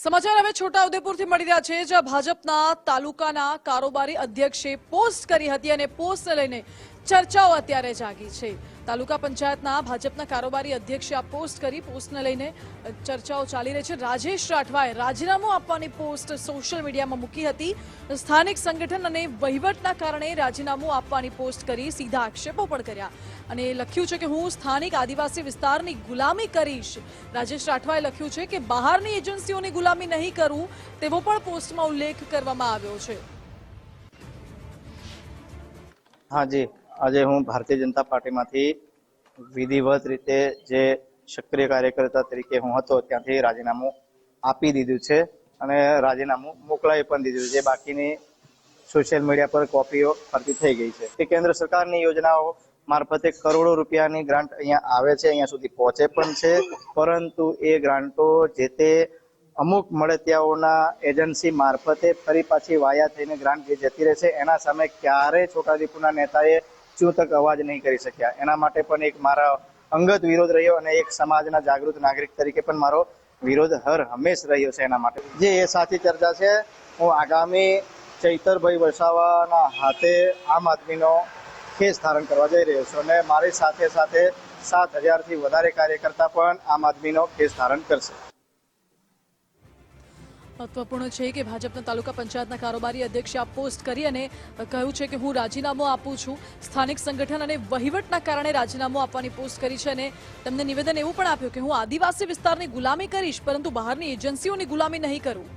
સમાચાર હવે છોટાઉદેપુરથી મળી રહ્યા છે, જ્યાં ભાજપના તાલુકાના કારોબારી અધ્યક્ષે પોસ્ટ કરી હતી અને પોસ્ટને લઈને ચર્ચાઓ અત્યારે જાગી છે. તાલુકા પંચાયતના ભાજપના કારોબારી અધ્યક્ષે આ પોસ્ટ કરી. પોસ્ટને લઈને ચર્ચાઓ ચાલી રહી છે. રાજેશ રાઠવાએ રાજીનામું આપવાની પોસ્ટ સોશિયલ મીડિયામાં મૂકી હતી. સ્થાનિક સંગઠન અને વહીવટના કારણે રાજીનામું આપવાની પોસ્ટ કરી સીધા આક્ષેપો પણ કર્યા. અને લખ્યું છે કે હું સ્થાનિક આદિવાસી વિસ્તારની ગુલામી કરીશ. રાજેશ રાઠવાએ લખ્યું છે કે બહારની એજન્સીઓની ગુલામી નહીં કરું તેવો પણ પોસ્ટમાં ઉલ્લેખ કરવામાં આવ્યો છે. હા જી. આજે હું ભારતીય જનતા પાર્ટીમાંથી વિધિવત રીતે જે સક્રિય કાર્યકર્તા તરીકે હું હતો, ત્યાંથી રાજીનામું આપી દીધું છે અને રાજીનામું મોકલાવી પણ દીધું છે. બાકીની સોશિયલ મીડિયા પર કોપીઓ ફરતી થઈ ગઈ છે. કે કેન્દ્ર સરકારની યોજનાઓ મારફતે કરોડો રૂપિયાની ગ્રાન્ટ અહીંયા આવે છે, અહીંયા સુધી પહોંચે પણ છે. પરંતુ એ ગ્રાન્ટો જે તે અમુક મળતિયાઓના એજન્સી મારફતે ફરી પાછી વાયા થઈને ગ્રાન્ટ જે જતી રહેશે, એના સામે ક્યારે છોટાઉદેપુરના નેતાએ ચૂંતક અવાજ નહીં કરી શક્યા. એના માટે પણ એક મારા અંગત વિરોધ રહ્યો અને એક સમાજના જાગૃત નાગરિક તરીકે પણ મારો વિરોધ હર હંમેશ રહ્યો છે એના માટે. જે એ સાચી ચર્ચા છે, હું આગામી ચૈતરભાઈ વસાવાના હાથે આમ આદમીનો કેસ ધારણ કરવા જઈ રહ્યો છું અને મારી સાથે સાથે સાત હજારથી વધારે કાર્યકર્તા પણ આમ આદમીનો કેસ ધારણ કરશે. મહત્વપૂર્ણ છે કે ભાજપના તાલુકા પંચાયતના કારોબારી અધ્યક્ષે આ પોસ્ટ કરી અને કહ્યું છે કે હું રાજીનામું આપું છું. સ્થાનિક સંગઠન અને વહીવટના કારણે રાજીનામું આપવાની પોસ્ટ કરી છે અને તેમને નિવેદન એવું પણ આપ્યું કે હું આદિવાસી વિસ્તારની ગુલામી કરીશ, પરંતુ બહારની એજન્સીઓની ગુલામી નહીં કરું.